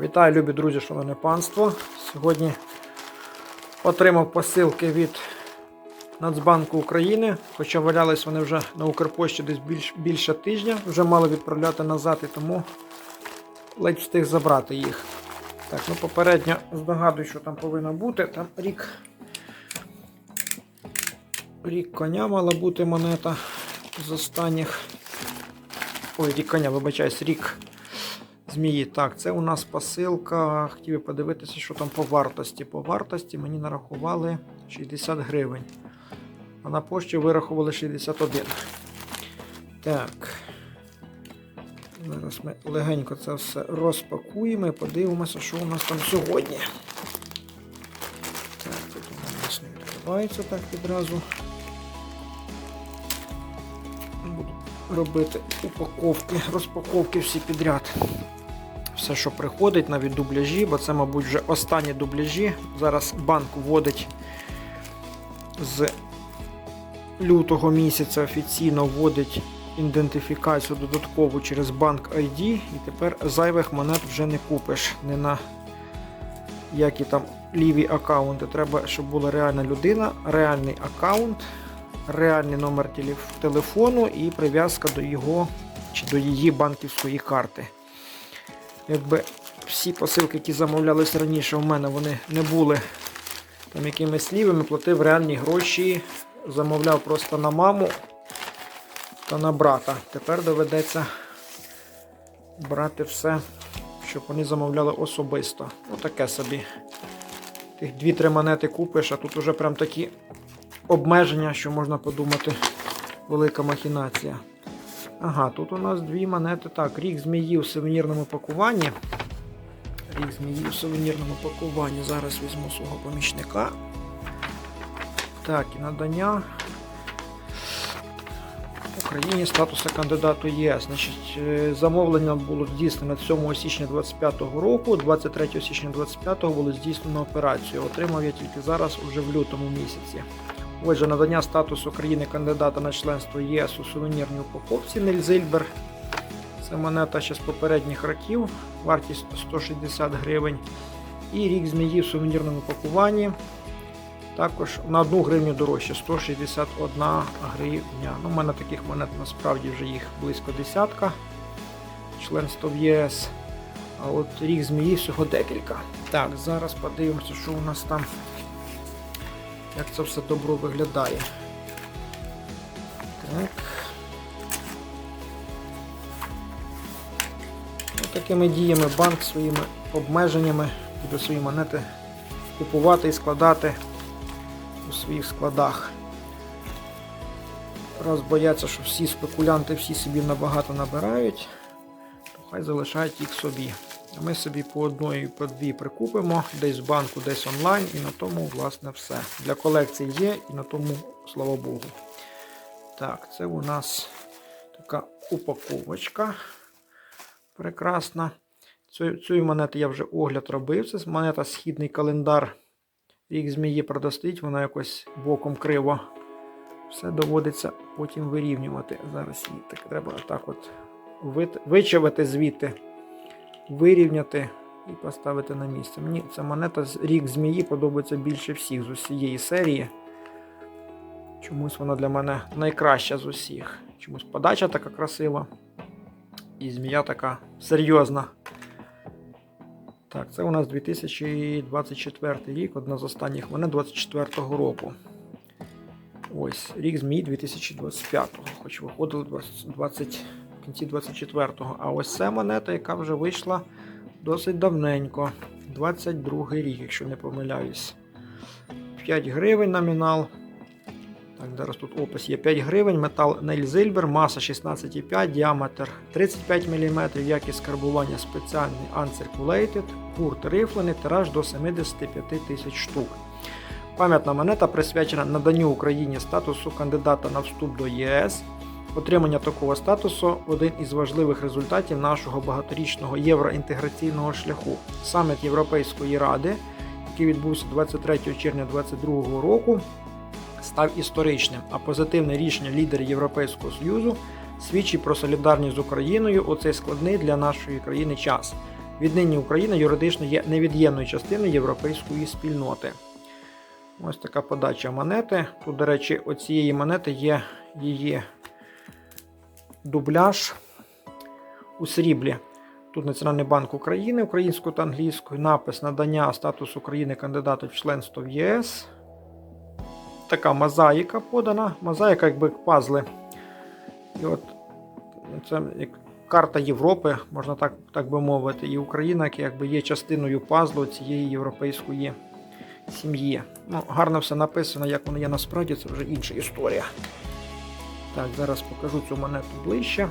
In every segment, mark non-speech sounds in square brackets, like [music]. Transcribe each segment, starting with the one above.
Вітаю, любі друзі, шановне панство. Сьогодні отримав посилки від Нацбанку України, хоча валялись вони вже на Укрпошті десь більш, більше тижня, вже мали відправляти назад і тому ледь встиг забрати їх. Так, ну попередньо здогадую, що там повинно бути. Там рік. Рік коня мала бути монета з останніх. Ой, рік коня, вибачаюсь, рік змії. Так, це у нас посилка. Хотів подивитися, що там по вартості. По вартості мені нарахували 60 гривень. А на пошті вирахували 61. Так. Зараз ми легенько це все розпакуємо і подивимося, що у нас там сьогодні. Так, тут у нас не відкривається так відразу. Буду робити упаковки, розпаковки всі підряд. Все, що приходить, навіть дубляжі, бо це, мабуть, вже останні дубляжі. Зараз банк вводить з лютого місяця офіційно вводить ідентифікацію додаткову через банк ID, і тепер зайвих монет вже не купиш. Не на які там ліві аккаунти. Треба, щоб була реальна людина, реальний аккаунт, реальний номер телефону і прив'язка до його чи до її банківської карти. Якби всі посилки, які замовлялись раніше, у мене вони не були там якимись лівими, платив реальні гроші, замовляв просто на маму та на брата. Тепер доведеться брати все, щоб вони замовляли особисто. Ну таке собі. Тих 2-3 монети купиш, а тут уже прям такі обмеження, що можна подумати, велика махінація. Ага, тут у нас дві монети. Так, рік змії у сувенірному пакуванні. Рік змії у сувенірному пакуванні. Зараз візьму свого помічника. Так, і надання Україні статусу кандидату ЄС. Значить, е, замовлення було здійснено 7 січня 2025 року, 23 січня 2025 було здійснено операцію. Отримав я тільки зараз, уже в лютому місяці. Отже, надання статусу країни кандидата на членство ЄС у сувенірній упаковці Нельзильбер. Це монета ще з попередніх років, вартість 160 гривень. І рік змії в сувенірному пакуванні. Також на 1 гривню дорожче 161 гривня. Ну, у мене таких монет насправді вже їх близько десятка. Членство в ЄС. А от рік змії всього декілька. Так, зараз подивимося, що у нас там. Як це все добро виглядає. Так. Ось такими діями банк своїми обмеженнями буде свої монети купувати і складати у своїх складах. Раз бояться, що всі спекулянти всі собі набагато набирають, то хай залишають їх собі. Ми собі по одної, по дві прикупимо, десь в банку, десь онлайн, і на тому, власне, все. Для колекції є, і на тому, слава Богу. Так, це у нас така упаковочка прекрасна. Цю, цю монету я вже огляд робив. Це монета східний календар. Рік змії продостить, вона якось боком криво. Все доводиться потім вирівнювати. Зараз її так треба так от вичавити звідти, вирівняти і поставити на місце. Мені ця монета з рік змії подобається більше всіх з усієї серії. Чомусь вона для мене найкраща з усіх. Чомусь подача така красива. І змія така серйозна. Так, це у нас 2024 рік, одна з останніх монет 24 року. Ось, рік змії 2025, хоч виходили 20, 20 в кінці 24-го. А ось це монета, яка вже вийшла досить давненько. 22 рік, якщо не помиляюсь. 5 гривень номінал. Так, зараз тут опис є 5 гривень, метал Нейльзильбер, маса 16,5, діаметр 35 мм, якість карбування спеціальний Uncirculated, гурт рифлений, тираж до 75 тисяч штук. Пам'ятна монета присвячена наданню Україні статусу кандидата на вступ до ЄС. Отримання такого статусу один із важливих результатів нашого багаторічного євроінтеграційного шляху. Саміт Європейської ради, який відбувся 23 червня 2022 року, став історичним, а позитивне рішення лідерів Європейського Союзу свідчить про солідарність з Україною у цей складний для нашої країни час. Віднині Україна юридично є невід'ємною частиною європейської спільноти. Ось така подача монети. Тут, до речі, оцієї монети є її дубляж у сріблі. Тут Національний банк України українською та англійською, напис надання статусу України кандидата в членство в ЄС. Така мозаїка подана. Мозаїка, якби пазли. І от це як карта Європи, можна так, так би мовити, і Україна якби є частиною пазлу цієї європейської сім'ї. Ну, гарно все написано, як воно є насправді, це вже інша історія. Так, зараз покажу цю монету ближче.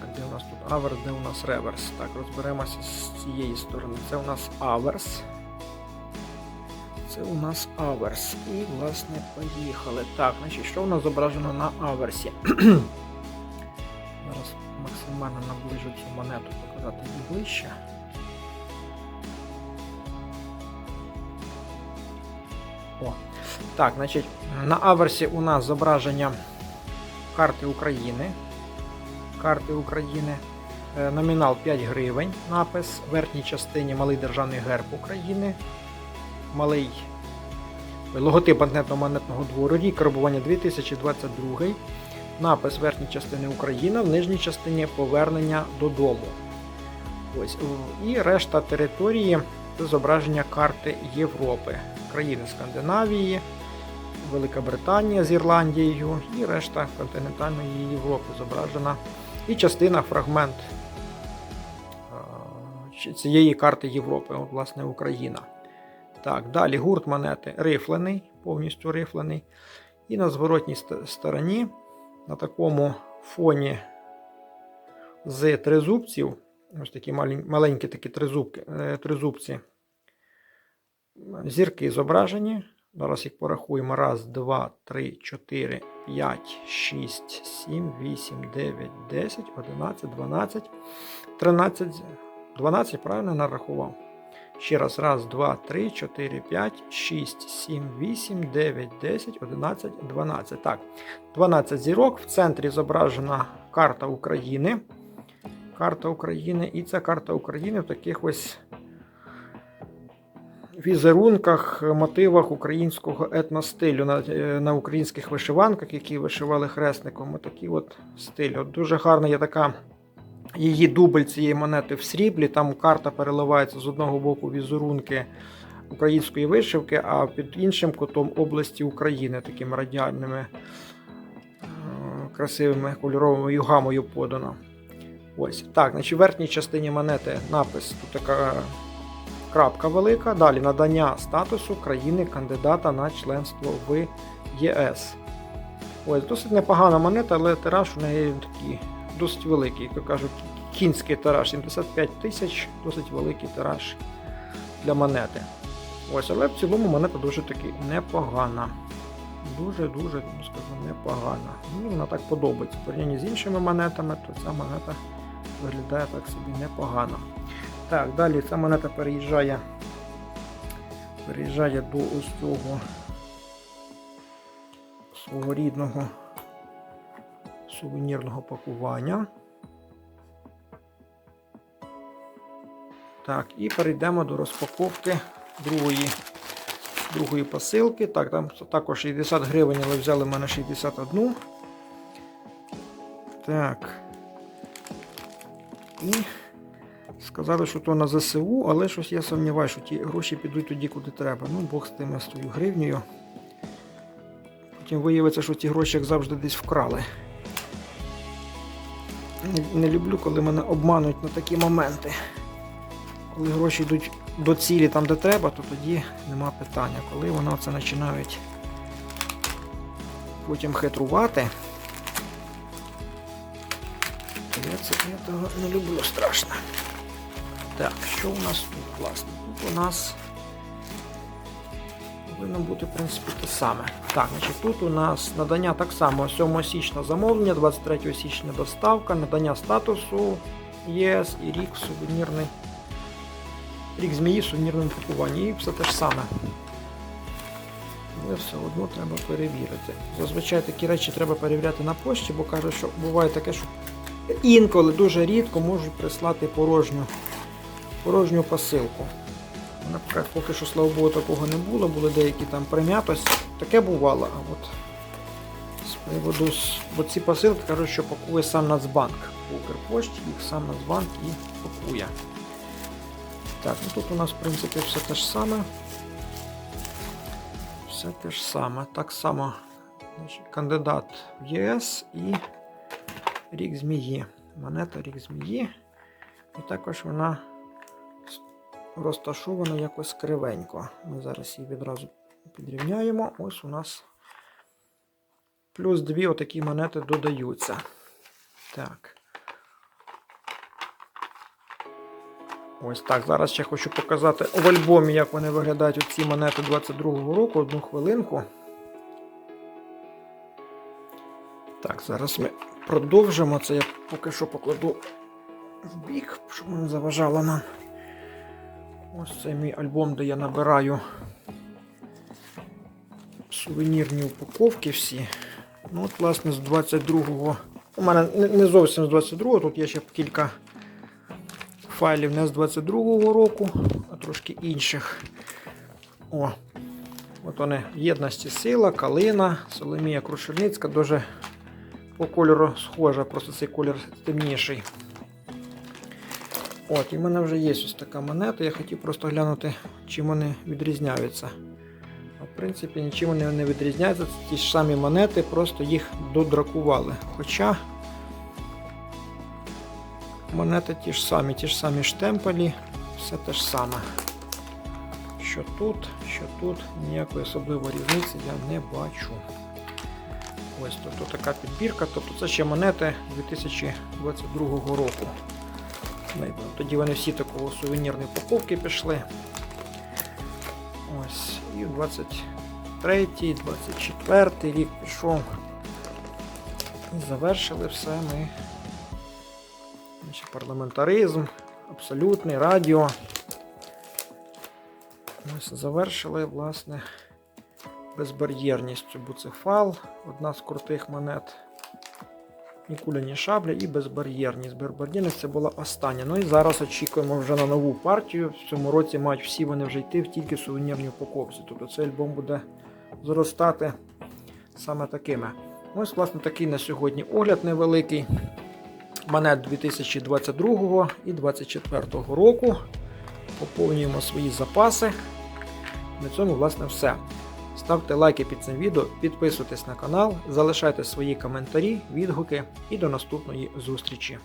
Так, де у нас тут аверс, де у нас реверс? Так, розберемося з цієї сторони. Це у нас аверс. Це у нас аверс. І, власне, поїхали. Так, значить, що у нас зображено на аверсі? [clears throat] Зараз максимально наближу цю монету, показати ближче. О. Так, значить, на аверсі у нас зображення карти України. Карти України. Е, Номінал 5 гривень. Напис. В верхній частині малий державний герб України. Малий логотип банкнетно-монетного двору. Рік карбування 2022. Напис верхньої частини Україна, в нижній частині повернення додому. Ось. І решта території це зображення карти Європи, країни Скандинавії, Велика Британія з Ірландією і решта континентальної Європи зображена. І частина, фрагмент цієї карти Європи, власне, Україна. Так, далі гурт монети рифлений, повністю рифлений. І на зворотній стороні, на такому фоні з тризубців, ось такі маленькі такі тризубки, е, тризубці, зірки зображені. Зараз їх порахуємо. Раз, два, три, чотири, п'ять, шість, сім, вісім, дев'ять, десять, одинадцять, дванадцять, тринадцять, дванадцять, правильно нарахував. Ще раз, раз, два, три, чотири, п'ять, шість, сім, вісім, дев'ять, десять, одинадцять, дванадцять. Так, 12 зірок. В центрі зображена карта України. Карта України. І ця карта України в таких ось візерунках, мотивах українського етностилю на, е, на українських вишиванках, які вишивали хресником. Отакий от стиль. От дуже гарна є така її дубль цієї монети в сріблі. Там карта переливається з одного боку візерунки української вишивки, а під іншим кутом області України, такими радіальними е, красивими кольоровими гамою подано. Ось так, значить, в верхній частині монети напис тут така крапка велика. Далі надання статусу країни-кандидата на членство в ЄС. Ось досить непогана монета, але тираж у неї такий досить великий, як то кажуть, кінський тираж 75 тисяч, досить великий тираж для монети. Ось, але в цілому монета дуже таки непогана. Дуже-дуже, ну, скажу, непогана. Мені вона так подобається. В порівнянні з іншими монетами, то ця монета виглядає так собі непогано. Так, далі ця монета переїжджає, переїжджає до ось цього свого рідного сувенірного пакування. Так, і перейдемо до розпаковки другої, другої посилки. Так, там також 60 гривень, але взяли в мене 61. Так. І сказали, що то на ЗСУ, але щось я сумніваюся, що ті гроші підуть туди, куди треба. Ну, Бог з тими з тою гривнею. Потім виявиться, що ті гроші, як завжди, десь вкрали. Не, не люблю, коли мене обманують на такі моменти. Коли гроші йдуть до цілі там, де треба, то тоді нема питання. Коли вони це починають потім хитрувати, то я того не люблю страшно. Так, що у нас тут, власне? Тут у нас повинно бути, в принципі, те саме. Так, значить, тут у нас надання так само 7 січня замовлення, 23 січня доставка, надання статусу ЄС і рік сувенірний. Рік змії в сувенірному пакуванні. І все те ж саме. але все одно треба перевірити. Зазвичай такі речі треба перевіряти на пошті, бо кажуть, що буває таке, що інколи дуже рідко можуть прислати порожню, порожню посилку. Наприклад, поки що, слава Богу, такого не було, були деякі там прим'ятості. Таке бувало, а от з приводу, бо ці посилки кажуть, що пакує сам Нацбанк. По Укрпошті їх сам Нацбанк і пакує. Так, ну тут у нас в принципі все те ж саме. Все те ж саме. Так само значить, кандидат в ЄС і рік змії. Монета рік змії. І також вона розташована якось кривенько. Ми зараз її відразу підрівняємо. Ось у нас плюс дві отакі монети додаються. Так. Ось так. Зараз ще хочу показати в альбомі, як вони виглядають оці монети 22-го року. Одну хвилинку. Так, зараз ми продовжимо. Це я поки що покладу в бік, щоб не заважало нам. Ось це мій альбом, де я набираю сувенірні упаковки всі. Ну, от, власне, з 22-го. У мене не- зовсім з 22-го, тут є ще кілька файлів не з 22-го року, а трошки інших. О, от вони єдності сила, калина, Соломія Крушельницька, дуже по кольору схожа, просто цей колір темніший. От, і в мене вже є ось така монета. Я хотів просто глянути, чим вони відрізняються. В принципі, нічим вони не відрізняються. Це ті ж самі монети, просто їх додракували. Хоча монети ті ж самі, ті ж самі штемпелі, все те ж саме. Що тут, що тут, ніякої особливої різниці я не бачу. Ось тобто така підбірка. Тобто це ще монети 2022 року. Тоді вони всі такого сувенірні упаковки пішли. Ось. І 23-й, 24-й рік пішов. І завершили все ми. Значить, парламентаризм, абсолютний радіо. Ось завершили, власне, безбар'єрністю буцефал, одна з крутих монет. Ні куля, ні шабля і безбар'єрність. Безбар'єрність це була остання. Ну і зараз очікуємо вже на нову партію. В цьому році мають всі вони вже йти в тільки сувенірні упаковці. Тобто цей альбом буде зростати саме такими. Ось, власне, такий на сьогодні огляд невеликий. Монет 2022 і 2024 року. Поповнюємо свої запаси. На цьому, власне, все. Ставте лайки під цим відео, підписуйтесь на канал, залишайте свої коментарі, відгуки і до наступної зустрічі.